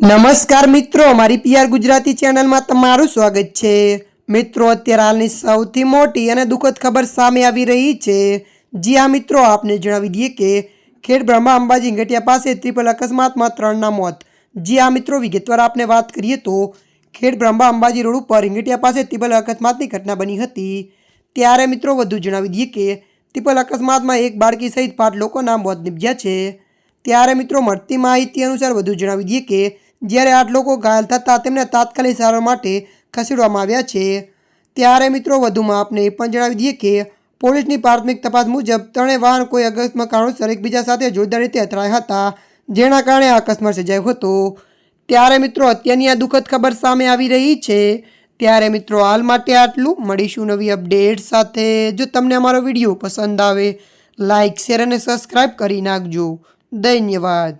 નમસ્કાર મિત્રો મારી પીઆર ગુજરાતી ચેનલમાં તમારું સ્વાગત છે. મિત્રો, અત્યારે હાલની સૌથી મોટી અને દુઃખદ ખબર સામે આવી રહી છે. જી હા, મિત્રો, આપને જણાવી દઈએ કે ખેડ બ્રહ્મા અંબાજી ગેટિયા પાસે ત્રિપલ અકસ્માતમાં ત્રણના મોત. જી હા, મિત્રો, વિગતવાર આપને વાત કરીએ તો ખેડ બ્રહ્મા અંબાજી રોડ ઉપર ઇંગટિયા પાસે ત્રિપલ અકસ્માતની ઘટના બની હતી. ત્યારે, મિત્રો, વધુ જણાવી દઈએ કે ત્રિપલ અકસ્માતમાં એક બાળકી સહિત પાંચ લોકોના મોત નીપજ્યા છે. ત્યારે, મિત્રો, મળતી માહિતી અનુસાર વધુ જણાવી દઈએ કે જ્યારે આઠ લોકો ઘાયલ થતાં તેમને તાત્કાલિક સારવાર માટે ખસેડવામાં આવ્યા છે. ત્યારે મિત્રો, વધુમાં આપને એ પણ જણાવી દઈએ કે પોલીસની પ્રાથમિક તપાસ મુજબ ત્રણેય વાહન કોઈ અકસ્માત કારણોસર એકબીજા સાથે જોરદાર રીતે અથડાયા હતા, જેના કારણે આ અકસ્માત સર્જાયો હતો. ત્યારે મિત્રો, અત્યારની આ દુઃખદ ખબર સામે આવી રહી છે. ત્યારે મિત્રો, હાલ માટે આટલું. મળીશું નવી અપડેટ સાથે. જો તમને અમારો વીડિયો પસંદ આવે લાઇક શેર અને સબસ્ક્રાઈબ કરી નાખજો. ધન્યવાદ.